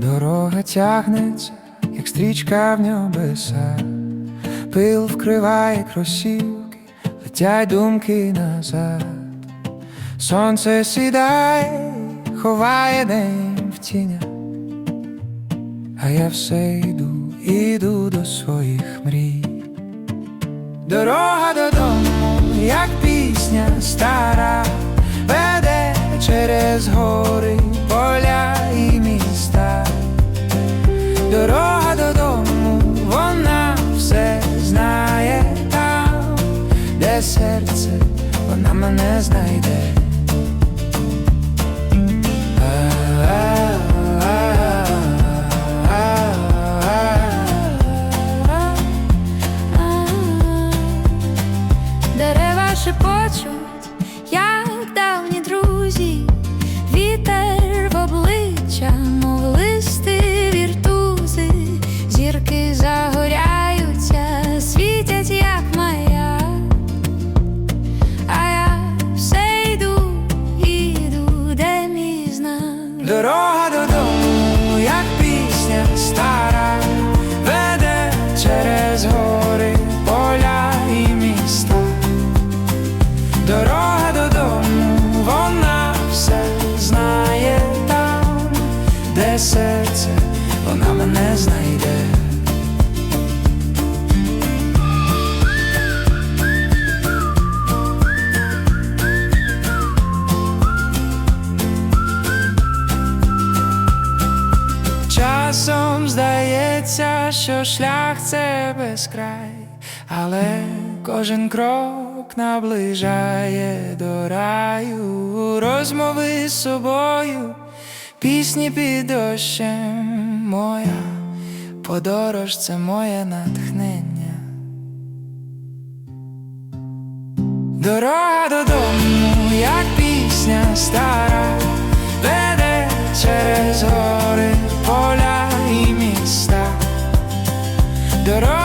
Дорога тягнеться, як стрічка в небеса, пил вкриває кросівки, летять думки назад. Сонце сідає, ховає день в тінях, а я все йду, іду до своїх мрій. Дорога najde Dreva še серце, вона мене знайде. Часом здається, що шлях це безкрай, але кожен крок наближає до раю, розмови з собою, пісні під дощем моя, подорож це моє натхнення. Дорога додому, як пісня стара, веде через гори, поля і міста. Дорога